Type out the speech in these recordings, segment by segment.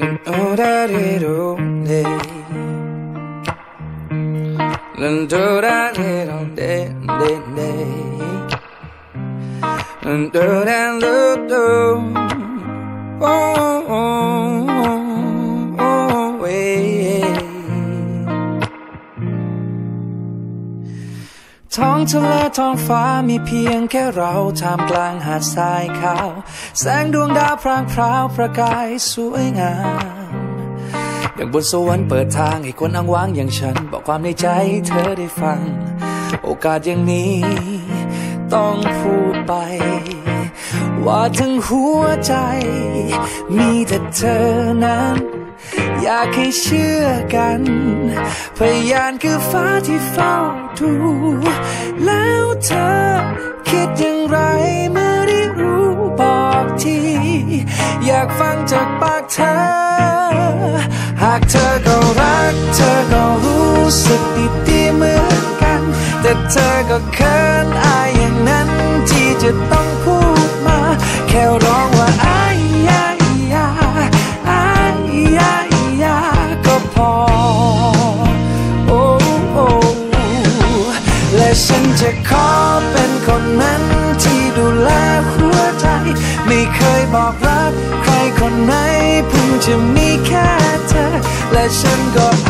난 오라리로 내. 난 도라리로 내, 내, 내. 난 도라리로 내. องทะเลท้องฟ้ามีเพียงแค่เราท่ามกลางหาดทรายขาว แสงดวงดาวพรางพราวประกายสวยงามอย่างบนสวรรค์เปิดทางให้คนอ้างว้างอย่างฉัน บอกความในใจเธอได้ฟัง โอกาสอย่างนี้ ต้องพูดไป ว่าทั้งหัวใจ มีแต่เธอนั้น อยากให้เชื่อกัน พยานคือฟ้าที่เฝ้าดู แล้วเธอคิดอย่างไรเมื่อได้รู้บอกที อยากฟังจากปากเธอ หากเธอก็รัก เธอก็รู้สึกดีๆเหมือนกัน แต่เธอก็เขินอายอย่างนั้นที่จะต้อง จะขอเป็นคนนั้นที่ดูแลหัวใจ ไม่เคยบอกรักใครคนไหนเพิ่งจะมีแค่เธอ และฉันก็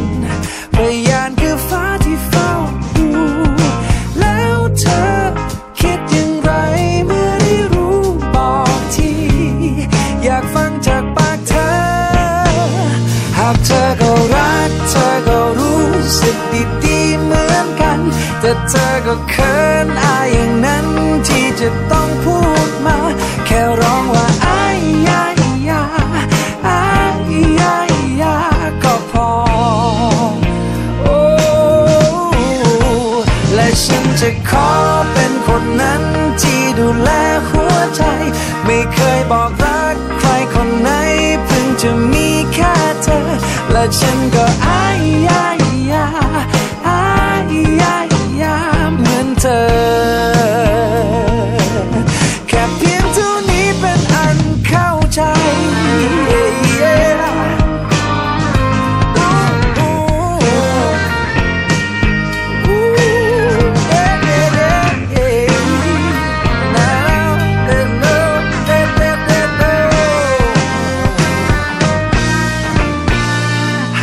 เธอก็เขินอายอย่างนั้นที่จะต้องพูดมา แค่ร้องว่าอายยายาอายยายาก็พอ โอ้และฉันจะขอเป็นคนนั้นที่ดูแลหัวใจ ไม่เคยบอกรักใครคนไหน เพิ่งจะมีแค่เธอ และฉันก็อายยาย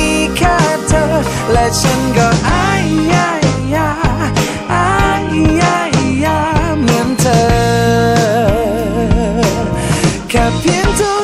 ี แต่ฉันก็อายยายาอายยายาเหมือนเธอ แค่เพียงเท่า